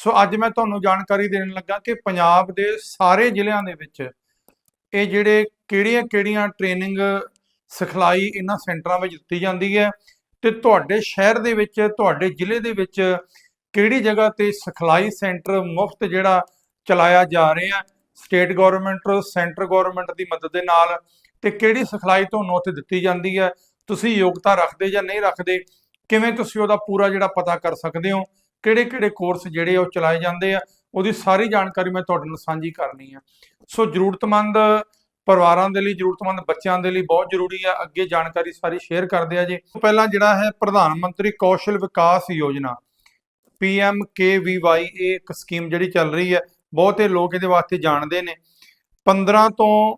ਸੋ ਅੱਜ ਮੈਂ ਤੁਹਾਨੂੰ ਜਾਣਕਾਰੀ ਦੇਣ ਲੱਗਾ ਕਿ ਪੰਜਾਬ ਦੇ ਸਾਰੇ ਜ਼ਿਲ੍ਹਿਆਂ ਦੇ ਵਿੱਚ ਇਹ ਜਿਹੜੇ ਕਿਹੜੀਆਂ-ਕਿਹੜੀਆਂ ਟ੍ਰੇਨਿੰਗ ਸਿਖਲਾਈ ਇਹਨਾਂ ਸੈਂਟਰਾਂ ਵਿੱਚ ਦਿੱਤੀ ਜਾਂਦੀ ਹੈ ਤੇ ਤੁਹਾਡੇ ਸ਼ਹਿਰ ਦੇ ਵਿੱਚ, ਤੁਹਾਡੇ ਜ਼ਿਲ੍ਹੇ ਦੇ ਵਿੱਚ ਕਿਹੜੀ ਜਗ੍ਹਾ ਤੇ ਸਿਖਲਾਈ ਸੈਂਟਰ ਮੁਫਤ ਜਿਹੜਾ ਚਲਾਇਆ ਜਾ ਰਿਹਾ ਸਟੇਟ ਗਵਰਨਮੈਂਟ ਸੈਂਟਰ ਗਵਰਨਮੈਂਟ ਦੀ ਮਦਦ ਦੇ ਨਾਲ ਤੇ ਕਿਹੜੀ ਸਿਖਲਾਈ ਤੁਹਾਨੂੰ ਉੱਥੇ ਦਿੱਤੀ ਜਾਂਦੀ ਹੈ, ਤੁਸੀਂ ਯੋਗਤਾ ਰੱਖਦੇ ਜਾਂ ਨਹੀਂ ਰੱਖਦੇ, ਕਿਵੇਂ ਤੁਸੀਂ ਉਹਦਾ ਪੂਰਾ ਜਿਹੜਾ ਪਤਾ ਕਰ ਸਕਦੇ ਹੋ? ਕਿਹੜੇ ਕਿਹੜੇ ਕੋਰਸ ਜਿਹੜੇ ਉਹ ਚਲਾਏ ਜਾਂਦੇ ਆ, ਉਹਦੀ ਸਾਰੀ ਜਾਣਕਾਰੀ ਮੈਂ ਤੁਹਾਡੇ ਨਾਲ ਸਾਂਝੀ ਕਰਨੀ ਆ। ਸੋ ਜ਼ਰੂਰਤਮੰਦ ਪਰਿਵਾਰਾਂ ਦੇ ਲਈ, ਜ਼ਰੂਰਤਮੰਦ ਬੱਚਿਆਂ ਦੇ ਲਈ ਬਹੁਤ ਜ਼ਰੂਰੀ ਆ। ਅੱਗੇ ਜਾਣਕਾਰੀ ਸਾਰੀ ਸ਼ੇਅਰ ਕਰਦੇ ਆ ਜੀ। ਪਹਿਲਾਂ ਜਿਹੜਾ ਹੈ ਪ੍ਰਧਾਨ ਮੰਤਰੀ ਕੌਸ਼ਲ ਵਿਕਾਸ ਯੋਜਨਾ PMKVY ਇਹ ਇੱਕ ਸਕੀਮ ਜਿਹੜੀ ਚੱਲ ਰਹੀ ਹੈ, ਬਹੁਤੇ ਲੋਕ ਇਹਦੇ ਵਾਸਤੇ ਜਾਣਦੇ ਨੇ। 15 ਤੋਂ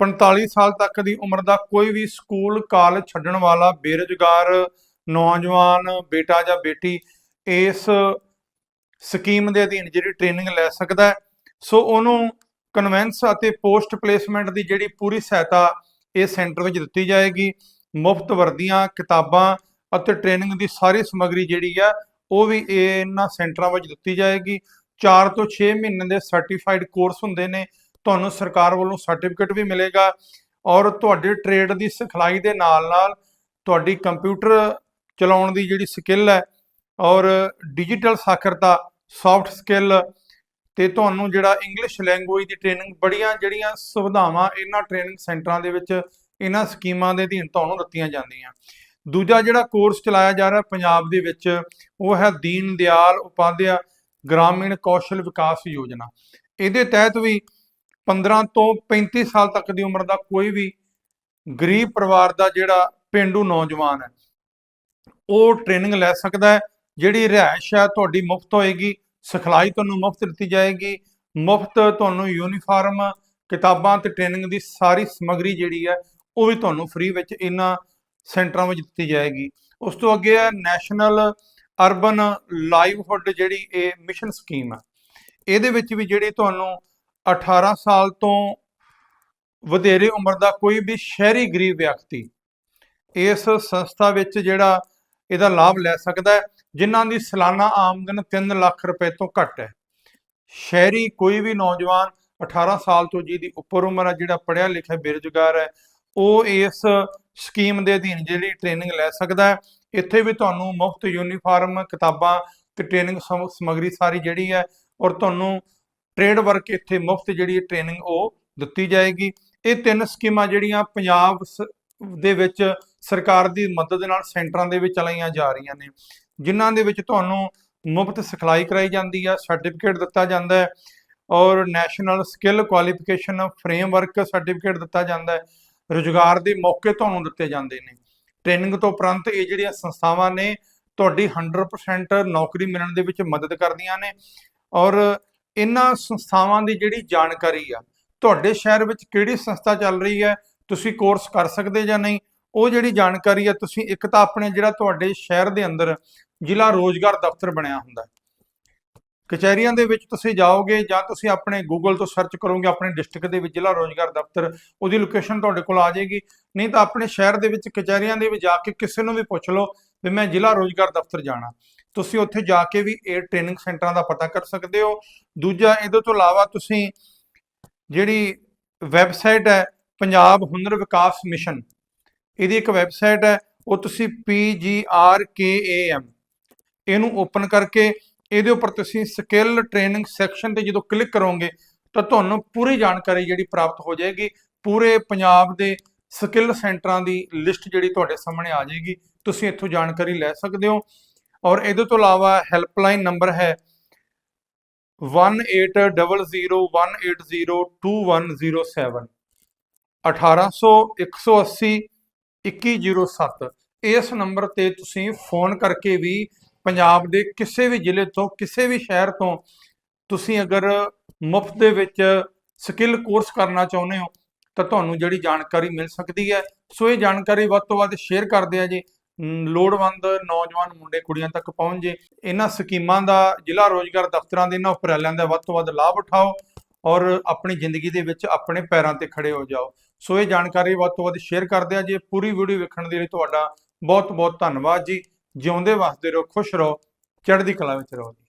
45 ਸਾਲ ਤੱਕ ਦੀ ਉਮਰ ਦਾ ਕੋਈ ਵੀ ਸਕੂਲ ਕਾਲਜ ਛੱਡਣ ਵਾਲਾ ਬੇਰੁਜ਼ਗਾਰ ਨੌਜਵਾਨ ਬੇਟਾ ਜਾਂ ਬੇਟੀ ਇਸ ਸਕੀਮ ਦੇ ਅਧੀਨ ਜਿਹੜੀ ਟ੍ਰੇਨਿੰਗ ਲੈ ਸਕਦਾ ਹੈ, ਸੋ ਉਹਨੂੰ ਕਨਵੈਂਸ ਅਤੇ ਪੋਸਟ ਪਲੇਸਮੈਂਟ ਦੀ ਜਿਹੜੀ ਪੂਰੀ ਸਹਾਇਤਾ ਇਹ ਸੈਂਟਰ ਵਿੱਚ ਦਿੱਤੀ ਜਾਏਗੀ। ਮੁਫਤ ਵਰਦੀਆਂ, ਕਿਤਾਬਾਂ ਅਤੇ ਟ੍ਰੇਨਿੰਗ ਦੀ ਸਾਰੀ ਸਮੱਗਰੀ ਜਿਹੜੀ ਆ, ਉਹ ਵੀ ਇਹਨਾਂ ਸੈਂਟਰਾਂ ਵਿੱਚ ਦਿੱਤੀ ਜਾਏਗੀ। 4 ਤੋਂ 6 ਮਹੀਨੇ ਦੇ ਸਰਟੀਫਾਈਡ ਕੋਰਸ ਹੁੰਦੇ ਨੇ, ਤੁਹਾਨੂੰ ਸਰਕਾਰ ਵੱਲੋਂ ਸਰਟੀਫਿਕੇਟ ਵੀ ਮਿਲੇਗਾ ਔਰ ਤੁਹਾਡੇ ਟ੍ਰੇਡ ਦੀ ਸਿਖਲਾਈ ਦੇ ਨਾਲ ਨਾਲ ਤੁਹਾਡੀ ਕੰਪਿਊਟਰ ਚਲਾਉਣ ਦੀ ਜਿਹੜੀ ਸਕਿੱਲ ਹੈ ਔਰ ਡਿਜੀਟਲ ਸਾਖਰਤਾ ਸੌਫਟ ਸਕਿੱਲ ਤੇ ਤੁਹਾਨੂੰ ਜਿਹੜਾ ਇੰਗਲਿਸ਼ ਲੈਂਗੁਏਜ ਦੀ ਟ੍ਰੇਨਿੰਗ ਬੜੀਆਂ ਜਿਹੜੀਆਂ ਸੁਵਿਧਾਵਾਂ ਇਹਨਾਂ ਟ੍ਰੇਨਿੰਗ ਸੈਂਟਰਾਂ ਦੇ ਵਿੱਚ, ਇਹਨਾਂ ਸਕੀਮਾਂ ਦੇ ਅਧੀਨ ਤੁਹਾਨੂੰ ਦਿੱਤੀਆਂ ਜਾਂਦੀਆਂ। ਦੂਜਾ ਜਿਹੜਾ ਕੋਰਸ ਚਲਾਇਆ ਜਾ ਰਿਹਾ ਪੰਜਾਬ ਦੇ ਵਿੱਚ, ਉਹ ਹੈ ਦੀਨ ਦਿਆਲ ਉਪਾਧਿਆ ਗ੍ਰਾਮੀਣ ਕੌਸ਼ਲ ਵਿਕਾਸ ਯੋਜਨਾ। ਇਹਦੇ ਤਹਿਤ ਵੀ 15 ਤੋਂ 35 ਸਾਲ ਤੱਕ ਦੀ ਉਮਰ ਦਾ ਕੋਈ ਵੀ ਗਰੀਬ ਪਰਿਵਾਰ ਦਾ ਜਿਹੜਾ ਪਿੰਡੂ ਨੌਜਵਾਨ ਹੈ, ਉਹ ਟ੍ਰੇਨਿੰਗ ਲੈ ਸਕਦਾ ਹੈ। ਜਿਹੜੀ ਰਿਹਾਇਸ਼ ਹੈ ਤੁਹਾਡੀ ਮੁਫਤ ਹੋਏਗੀ, ਸਿਖਲਾਈ ਤੁਹਾਨੂੰ ਮੁਫਤ ਦਿੱਤੀ ਜਾਏਗੀ, ਮੁਫਤ ਤੁਹਾਨੂੰ ਯੂਨੀਫਾਰਮ ਕਿਤਾਬਾਂ ਤੇ ਟ੍ਰੇਨਿੰਗ ਦੀ ਸਾਰੀ ਸਮੱਗਰੀ ਜਿਹੜੀ ਹੈ ਉਹ ਵੀ ਤੁਹਾਨੂੰ ਫ੍ਰੀ ਵਿੱਚ ਇਹਨਾਂ ਸੈਂਟਰਾਂ ਵਿੱਚ ਦਿੱਤੀ ਜਾਏਗੀ। ਉਸ ਤੋਂ ਅੱਗੇ ਹੈ ਨੈਸ਼ਨਲ ਅਰਬਨ ਲਾਈਵਹੁੱਡ ਜਿਹੜੀ ਇਹ ਮਿਸ਼ਨ ਸਕੀਮ ਹੈ ਇਹਦੇ ਵਿੱਚ ਵੀ ਜਿਹੜੀ ਤੁਹਾਨੂੰ 18 ਸਾਲ ਤੋਂ ਵਧੇਰੇ ਉਮਰ ਦਾ ਕੋਈ ਵੀ ਸ਼ਹਿਰੀ ਗਰੀਬ ਵਿਅਕਤੀ ਇਸ ਸੰਸਥਾ ਵਿੱਚ ਜਿਹੜਾ ਇਹਦਾ ਲਾਭ ਲੈ ਸਕਦਾ ਹੈ ਜਿਨ੍ਹਾਂ ਦੀ ਸਾਲਾਨਾ ਆਮਦਨ 3 ਲੱਖ ਰੁਪਏ ਤੋਂ ਘੱਟ ਹੈ। ਸ਼ਹਿਰੀ ਕੋਈ ਵੀ ਨੌਜਵਾਨ 18 ਸਾਲ ਤੋਂ ਜਿਹਦੀ ਉੱਪਰ ਉਮਰ ਹੈ, ਜਿਹੜਾ ਪੜ੍ਹਿਆ ਲਿਖਿਆ ਬੇਰੁਜ਼ਗਾਰ ਹੈ, ਉਹ ਇਸ ਸਕੀਮ ਦੇ ਅਧੀਨ ਜਿਹੜੀ ਟ੍ਰੇਨਿੰਗ ਲੈ ਸਕਦਾ ਹੈ। ਇੱਥੇ ਵੀ ਤੁਹਾਨੂੰ ਮੁਫਤ ਯੂਨੀਫਾਰਮ ਕਿਤਾਬਾਂ ਤੇ ਟ੍ਰੇਨਿੰਗ ਸਮਗਰੀ ਸਾਰੀ ਜਿਹੜੀ ਹੈ, ਔਰ ਤੁਹਾਨੂੰ ਟ੍ਰੇਡ ਵਰਕ ਇੱਥੇ ਮੁਫਤ ਜਿਹੜੀ ਟ੍ਰੇਨਿੰਗ ਉਹ ਦਿੱਤੀ ਜਾਏਗੀ। ਇਹ ਤਿੰਨ ਸਕੀਮਾਂ ਜਿਹੜੀਆਂ ਪੰਜਾਬ ਦੇ ਵਿੱਚ ਸਰਕਾਰ ਦੀ ਮਦਦ ਨਾਲ ਸੈਂਟਰਾਂ ਦੇ ਵਿੱਚ ਚਲਾਈਆਂ ਜਾ ਰਹੀਆਂ ਨੇ, ਜਿਨ੍ਹਾਂ ਦੇ ਵਿੱਚ ਤੁਹਾਨੂੰ ਮੁਫਤ ਸਿਖਲਾਈ ਕਰਾਈ ਜਾਂਦੀ ਆ ਸਰਟੀਫਿਕੇਟ ਦਿੱਤਾ ਜਾਂਦਾ ਹੈ ਔਰ national skill qualification framework certificate ਦਿੱਤਾ ਜਾਂਦਾ ਹੈ, ਰੁਜ਼ਗਾਰ ਦੇ ਮੌਕੇ ਤੁਹਾਨੂੰ ਦਿੱਤੇ ਜਾਂਦੇ ਨੇ। ਟ੍ਰੇਨਿੰਗ ਤੋਂ ਉਪਰੰਤ ਇਹ ਜਿਹੜੀਆਂ ਸੰਸਥਾਵਾਂ ਨੇ, ਤੁਹਾਡੀ 100% ਨੌਕਰੀ ਮਿਲਣ ਦੇ ਵਿੱਚ ਮਦਦ ਕਰਦੀਆਂ ਨੇ ਔਰ ਇਹਨਾਂ ਸੰਸਥਾਵਾਂ ਦੀ ਜਿਹੜੀ ਜਾਣਕਾਰੀ ਆ, ਤੁਹਾਡੇ ਸ਼ਹਿਰ ਵਿੱਚ ਕਿਹੜੀ ਸੰਸਥਾ ਚੱਲ ਰਹੀ ਹੈ, ਤੁਸੀਂ ਕੋਰਸ ਕਰ ਸਕਦੇ ਜਾਂ ਨਹੀਂ ਉਹ ਜਿਹੜੀ ਜਾਣਕਾਰੀ ਆ ਤੁਸੀਂ ਇੱਕ ਤਾਂ ਆਪਣੇ ਜਿਹੜਾ ਤੁਹਾਡੇ ਸ਼ਹਿਰ ਦੇ ਅੰਦਰ ਜ਼ਿਲ੍ਹਾ ਰੋਜ਼ਗਾਰ ਦਫ਼ਤਰ ਬਣਿਆ ਹੁੰਦਾ ਕਚਹਿਰੀਆਂ ਦੇ ਵਿੱਚ ਤੁਸੀਂ ਜਾਓਗੇ ਜਾਂ ਤੁਸੀਂ ਆਪਣੇ ਗੂਗਲ ਤੋਂ ਸਰਚ ਕਰੋਗੇ ਆਪਣੇ ਡਿਸਟ੍ਰਿਕਟ ਦੇ ਵਿੱਚ ਜ਼ਿਲ੍ਹਾ ਰੋਜ਼ਗਾਰ ਦਫ਼ਤਰ, ਉਹਦੀ ਲੋਕੇਸ਼ਨ ਤੁਹਾਡੇ ਕੋਲ ਆ ਜਾਏਗੀ। ਨਹੀਂ ਤਾਂ ਆਪਣੇ ਸ਼ਹਿਰ ਦੇ ਵਿੱਚ ਕਚਹਿਰੀਆਂ ਦੇ ਵਿੱਚ ਜਾ ਕੇ ਕਿਸੇ ਨੂੰ ਵੀ ਪੁੱਛ ਲਓ ਵੀ ਮੈਂ ਜ਼ਿਲ੍ਹਾ ਰੋਜ਼ਗਾਰ ਦਫ਼ਤਰ ਜਾਣਾ। ਤੁਸੀਂ ਉੱਥੇ ਜਾ ਕੇ ਵੀ ਇਹ ਟ੍ਰੇਨਿੰਗ ਸੈਂਟਰਾਂ ਦਾ ਪਤਾ ਕਰ ਸਕਦੇ ਹੋ। ਦੂਜਾ, ਇਹਦੇ ਤੋਂ ਇਲਾਵਾ ਤੁਸੀਂ ਜਿਹੜੀ ਵੈਬਸਾਈਟ ਹੈ, ਪੰਜਾਬ ਹੁਨਰ ਵਿਕਾਸ ਮਿਸ਼ਨ ਇਹਦੀ ਇੱਕ ਵੈਬਸਾਈਟ ਹੈ, ਉਹ ਤੁਸੀਂ PGRKAM ਇਹਨੂੰ ਓਪਨ ਕਰਕੇ ਇਹਦੇ ਉੱਪਰ ਤੁਸੀਂ ਸਕਿੱਲ ਟ੍ਰੇਨਿੰਗ ਸੈਕਸ਼ਨ ਤੇ ਜਦੋਂ ਕਲਿੱਕ ਕਰੋਗੇ, ਤਾਂ ਤੁਹਾਨੂੰ ਪੂਰੀ ਜਾਣਕਾਰੀ ਜਿਹੜੀ ਪ੍ਰਾਪਤ ਹੋ ਜਾਏਗੀ। ਪੂਰੇ ਪੰਜਾਬ ਦੇ ਸਕਿੱਲ ਸੈਂਟਰਾਂ ਦੀ ਲਿਸਟ ਜਿਹੜੀ ਤੁਹਾਡੇ ਸਾਹਮਣੇ ਆ ਜਾਏਗੀ। ਤੁਸੀਂ ਇੱਥੋਂ ਜਾਣਕਾਰੀ ਲੈ ਸਕਦੇ ਹੋ। ਔਰ ਇਹਦੇ ਤੋਂ ਇਲਾਵਾ ਹੈਲਪਲਾਈਨ ਨੰਬਰ ਹੈ 1800180207 1800 180 2107 ਇਸ ਨੰਬਰ ਤੇ ਤੁਸੀਂ ਫੋਨ ਕਰਕੇ ਵੀ ਪੰਜਾਬ ਦੇ ਕਿਸੇ ਵੀ ਜ਼ਿਲ੍ਹੇ ਤੋਂ, ਕਿਸੇ ਵੀ ਸ਼ਹਿਰ ਤੋਂ ਤੁਸੀਂ ਅਗਰ ਮੁਫਤ ਦੇ ਵਿੱਚ ਸਕਿੱਲ ਕੋਰਸ ਕਰਨਾ ਚਾਹੁੰਦੇ ਹੋ, ਤਾਂ ਤੁਹਾਨੂੰ ਜਿਹੜੀ ਜਾਣਕਾਰੀ ਮਿਲ ਸਕਦੀ ਹੈ। ਸੋ ਇਹ ਜਾਣਕਾਰੀ ਵੱਧ ਤੋਂ ਵੱਧ ਸ਼ੇਅਰ ਕਰਦੇ ਆ ਜੀ। ਲੋੜਵੰਦ ਨੌਜਵਾਨ ਮੁੰਡੇ, ਕੁੜੀਆਂ ਤੱਕ ਪਹੁੰਚ ਜੇ। ਇਹਨਾਂ ਸਕੀਮਾਂ ਦਾ ਜ਼ਿਲ੍ਹਾ ਰੋਜ਼ਗਾਰ ਦਫ਼ਤਰਾਂ ਦੇ ਇਹਨਾਂ ਉਪਰਾਲਿਆਂ ਦਾ ਵੱਧ ਤੋਂ ਵੱਧ ਲਾਭ ਉਠਾਓ ਔਰ ਆਪਣੀ ਜ਼ਿੰਦਗੀ ਦੇ ਵਿੱਚ ਆਪਣੇ ਪੈਰਾਂ ਤੇ ਖੜੇ ਹੋ ਜਾਓ। ਸੋ ਇਹ ਜਾਣਕਾਰੀ ਵੱਧ ਤੋਂ ਵੱਧ ਸ਼ੇਅਰ ਕਰਦੇ ਆ ਜੀ। ਪੂਰੀ ਵੀਡੀਓ ਵੇਖਣ ਦੇ ਲਈ ਤੁਹਾਡਾ ਬਹੁਤ ਬਹੁਤ ਧੰਨਵਾਦ ਜੀ। ਜਿਉਂਦੇ ਵਸਦੇ ਰਹੋ, ਖੁਸ਼ ਰਹੋ, ਚੜ੍ਹਦੀ ਕਲਾ ਵਿੱਚ ਰਹੋ ਜੀ।